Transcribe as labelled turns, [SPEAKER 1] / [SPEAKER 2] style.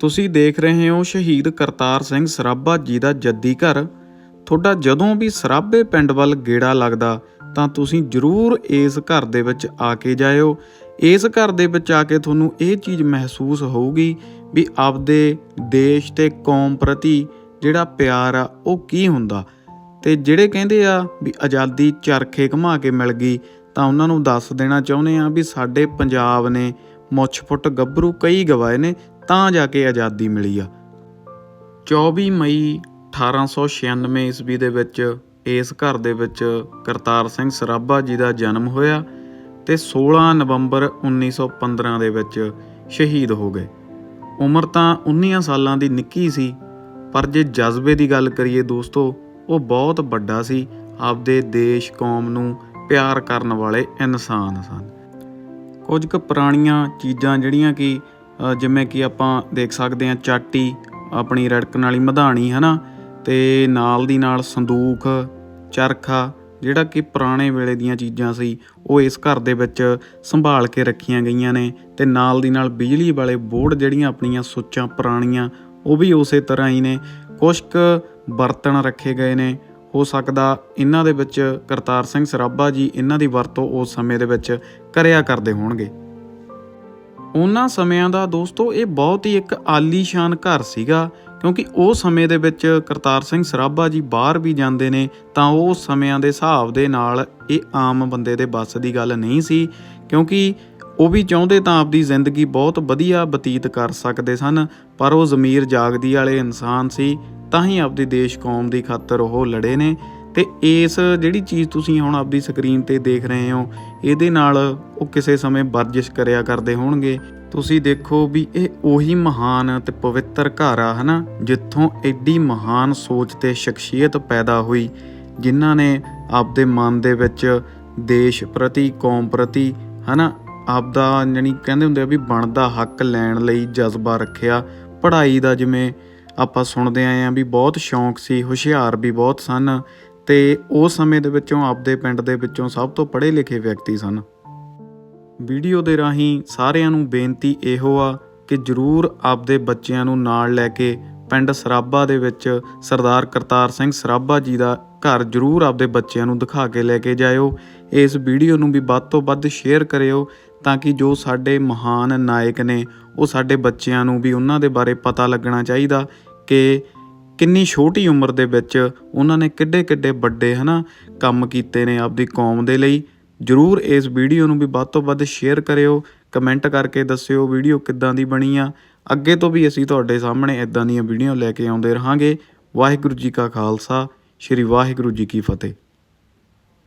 [SPEAKER 1] ਤੁਸੀਂ ਦੇਖ ਰਹੇ ਹੋ ਸ਼ਹੀਦ ਕਰਤਾਰ ਸਿੰਘ ਸਰਾਭਾ ਜੀ ਦਾ ਜੱਦੀ ਘਰ। ਤੁਹਾਡਾ ਜਦੋਂ ਵੀ ਸਰਾਭੇ ਪਿੰਡ ਵੱਲ ਗੇੜਾ ਲੱਗਦਾ, ਤਾਂ ਤੁਸੀਂ ਜ਼ਰੂਰ ਇਸ ਘਰ ਦੇ ਵਿੱਚ ਆ ਕੇ ਜਾਇਓ। ਇਸ ਘਰ ਦੇ ਵਿੱਚ ਆ ਕੇ ਤੁਹਾਨੂੰ ਇਹ ਚੀਜ਼ ਮਹਿਸੂਸ ਹੋਊਗੀ ਵੀ ਆਪਦੇ ਦੇਸ਼ ਤੇ ਕੌਮ ਪ੍ਰਤੀ ਜਿਹੜਾ ਪਿਆਰ ਆ, ਉਹ ਕੀ ਹੁੰਦਾ। ਤੇ ਜਿਹੜੇ ਕਹਿੰਦੇ ਆ ਵੀ ਆਜ਼ਾਦੀ ਚਰਖੇ ਘੁਮਾ ਕੇ ਮਿਲ ਗਈ, ਤਾਂ ਉਹਨਾਂ ਨੂੰ ਦੱਸ ਦੇਣਾ ਚਾਹੁੰਦੇ ਆ ਵੀ ਸਾਡੇ ਪੰਜਾਬ ਨੇ ਮੁੱਛ ਫੁੱਟ ਗੱਭਰੂ ਕਈ ਗਵਾਏ ਨੇ ਤਾਂ ਜਾ ਕੇ ਆਜ਼ਾਦੀ ਮਿਲੀ ਆ। 24 ਮਈ 1896 ਈਸਵੀ ਦੇ ਵਿੱਚ ਇਸ ਘਰ ਦੇ ਵਿੱਚ ਕਰਤਾਰ ਸਿੰਘ ਸਰਾਭਾ ਜੀ ਦਾ ਜਨਮ ਹੋਇਆ ਤੇ 16 ਨਵੰਬਰ 1915 ਦੇ ਵਿੱਚ ਸ਼ਹੀਦ ਹੋ ਗਏ। ਉਮਰ ਤਾਂ 19 ਸਾਲਾਂ ਦੀ ਨਿੱਕੀ ਸੀ, ਪਰ ਜੇ ਜਜ਼ਬੇ ਦੀ ਗੱਲ ਕਰੀਏ ਦੋਸਤੋ, ਉਹ ਬਹੁਤ ਵੱਡਾ ਸੀ। ਆਪਦੇ ਦੇਸ਼, ਕੌਮ ਨੂੰ ਪਿਆਰ ਕਰਨ ਵਾਲੇ ਇਨਸਾਨ ਸਨ। ਕੁਝ ਕੁ ਪੁਰਾਣੀਆਂ ਚੀਜ਼ਾਂ ਜਿਹੜੀਆਂ ਕਿ ਜਿਵੇਂ ਕਿ ਆਪਾਂ ਦੇਖ ਸਕਦੇ ਹਾਂ ਚਾਟੀ ਆਪਣੀ ਰੜਕਣ ਵਾਲੀ ਮਧਾਣੀ, ਹਨਾ? ਤੇ ਨਾਲ ਦੀ ਨਾਲ ਸੰਦੂਖ, ਚਰਖਾ, ਜਿਹੜਾ ਕਿ ਪੁਰਾਣੇ ਵੇਲੇ ਦੀਆਂ ਚੀਜ਼ਾਂ ਸੀ, ਉਹ ਇਸ ਘਰ ਦੇ ਵਿੱਚ ਸੰਭਾਲ ਕੇ ਰੱਖੀਆਂ ਗਈਆਂ ਨੇ। ਤੇ ਨਾਲ ਦੀ ਨਾਲ ਬਿਜਲੀ ਵਾਲੇ ਬੋਰਡ ਜਿਹੜੀਆਂ ਆਪਣੀਆਂ ਸੁੱਚਾਂ ਪੁਰਾਣੀਆਂ, ਉਹ ਵੀ ਉਸੇ ਤਰ੍ਹਾਂ ਹੀ ਨੇ। ਕੁਝ ਕੁ ਬਰਤਨ ਰੱਖੇ ਗਏ ਨੇ। ਹੋ ਸਕਦਾ ਇਹਨਾਂ ਦੇ ਵਿੱਚ ਕਰਤਾਰ ਸਿੰਘ ਸਰਾਭਾ ਜੀ ਇਹਨਾਂ ਦੀ ਵਰਤੋਂ ਉਸ ਸਮੇਂ ਦੇ ਵਿੱਚ ਕਰਿਆ ਕਰਦੇ ਹੋਣਗੇ। ਉਹਨਾਂ ਸਮਿਆਂ ਦਾ ਦੋਸਤੋ, ਇਹ ਬਹੁਤ ਹੀ ਇੱਕ ਆਲੀਸ਼ਾਨ ਘਰ ਸੀਗਾ, ਕਿਉਂਕਿ ਉਹ ਸਮੇਂ ਦੇ ਵਿੱਚ ਕਰਤਾਰ ਸਿੰਘ ਸਰਾਭਾ ਜੀ ਬਾਹਰ ਵੀ ਜਾਂਦੇ ਨੇ, ਤਾਂ ਉਹ ਸਮਿਆਂ ਦੇ ਹਿਸਾਬ ਦੇ ਨਾਲ ਇਹ ਆਮ ਬੰਦੇ ਦੇ ਵੱਸ ਦੀ ਗੱਲ ਨਹੀਂ ਸੀ, ਕਿਉਂਕਿ ਉਹ ਵੀ ਚਾਹੁੰਦੇ ਤਾਂ ਆਪਦੀ ਜ਼ਿੰਦਗੀ ਬਹੁਤ ਵਧੀਆ ਬਤੀਤ ਕਰ ਸਕਦੇ ਸਨ, ਪਰ ਉਹ ਜ਼ਮੀਰ ਜਾਗਦੀ ਵਾਲੇ ਇਨਸਾਨ ਸੀ, ਤਾਂ ਹੀ ਆਪਦੀ ਦੇਸ਼ ਕੌਮ ਦੀ ਖਾਤਰ ਉਹ ਲੜੇ ਨੇ ਤੇ ਇਸ ਜਿਹੜੀ ਚੀਜ਼ ਤੁਸੀਂ ਹੁਣ ਆਪਦੀ ਸਕਰੀਨ ਤੇ ਦੇਖ ਰਹੇ ਹੋ, ਇਹਦੇ ਨਾਲ ਉਹ ਕਿਸੇ ਸਮੇਂ ਵਰਜਿਸ਼ ਕਰਿਆ ਕਰਦੇ ਹੋਣਗੇ। ਤੁਸੀਂ ਦੇਖੋ ਵੀ ਇਹ ਉਹੀ ਮਹਾਨ ਤੇ ਪਵਿੱਤਰ ਘਰ ਆ, ਹਨਾ, ਜਿੱਥੋਂ ਐਡੀ ਮਹਾਨ ਸੋਚ ਤੇ ਸ਼ਖਸੀਅਤ ਪੈਦਾ ਹੋਈ, ਜਿਨ੍ਹਾਂ ਨੇ ਆਪਦੇ ਮਨ ਦੇ ਵਿੱਚ ਦੇਸ਼ ਪ੍ਰਤੀ, ਕੌਮ ਪ੍ਰਤੀ, ਹਨਾ, ਆਪਦਾ ਜਾਣੀ ਕਹਿੰਦੇ ਹੁੰਦੇ ਆ ਵੀ ਬਣਦਾ ਹੱਕ ਲੈਣ ਲਈ ਜਜ਼ਬਾ ਰੱਖਿਆ। ਪੜ੍ਹਾਈ ਦਾ ਜਿਵੇਂ ਆਪਾਂ ਸੁਣਦੇ ਆਏ ਆ ਵੀ ਬਹੁਤ ਸ਼ੌਂਕ ਸੀ, ਹੁਸ਼ਿਆਰ ਵੀ ਬਹੁਤ ਸਨ ਤੇ ਉਸ ਸਮੇਂ ਦੇ ਵਿੱਚੋਂ ਆਪਦੇ ਪਿੰਡ ਦੇ ਵਿੱਚੋਂ ਸਭ ਤੋਂ ਪੜ੍ਹੇ ਲਿਖੇ ਵਿਅਕਤੀ ਸਨ। ਵੀਡੀਓ ਦੇ ਰਾਹੀਂ ਸਾਰਿਆਂ ਨੂੰ ਬੇਨਤੀ ਇਹੋ ਆ ਕਿ ਜਰੂਰ ਆਪਦੇ ਬੱਚਿਆਂ ਨੂੰ ਨਾਲ ਲੈ ਕੇ ਪਿੰਡ ਸਰਾਭਾ ਦੇ ਵਿੱਚ ਸਰਦਾਰ ਕਰਤਾਰ ਸਿੰਘ ਸਰਾਭਾ ਜੀ ਦਾ ਘਰ ਜਰੂਰ ਆਪਦੇ ਬੱਚਿਆਂ ਨੂੰ ਦਿਖਾ ਕੇ ਲੈ ਕੇ ਜਾਇਓ। ਇਸ ਵੀਡੀਓ ਨੂੰ ਵੀ ਵੱਧ ਤੋਂ ਵੱਧ ਸ਼ੇਅਰ ਕਰਿਓ ਤਾਂ ਕਿ ਜੋ ਸਾਡੇ ਮਹਾਨ ਨਾਇਕ ਨੇ, ਉਹ ਸਾਡੇ ਬੱਚਿਆਂ ਨੂੰ ਵੀ ਉਹਨਾਂ ਦੇ ਬਾਰੇ ਪਤਾ ਲੱਗਣਾ ਚਾਹੀਦਾ ਕਿ ਕਿੰਨੀ ਛੋਟੀ ਉਮਰ ਦੇ ਵਿੱਚ ਉਹਨਾਂ ਨੇ ਕਿੱਡੇ ਕਿੱਡੇ ਵੱਡੇ, ਹਨਾ, ਕੰਮ ਕੀਤੇ ਨੇ ਆਪਦੀ ਕੌਮ ਦੇ ਲਈ। ਜਰੂਰ ਇਸ ਵੀਡੀਓ ਨੂੰ ਵੀ ਵੱਧ ਤੋਂ ਵੱਧ ਸ਼ੇਅਰ ਕਰਿਓ ਕਮੈਂਟ ਕਰਕੇ ਦੱਸਿਓ ਵੀਡੀਓ ਕਿੱਦਾਂ ਦੀ ਬਣੀ ਆ। ਅੱਗੇ ਤੋਂ ਵੀ ਅਸੀਂ ਤੁਹਾਡੇ ਸਾਹਮਣੇ ਇਦਾਂ ਦੀਆਂ ਵੀਡੀਓ ਲੈ ਕੇ ਆਉਂਦੇ ਰਹਾਂਗੇ। ਵਾਹਿਗੁਰੂ ਜੀ ਕਾ ਖਾਲਸਾ, ਸ੍ਰੀ ਵਾਹਿਗੁਰੂ ਜੀ ਕੀ ਫਤਿਹ।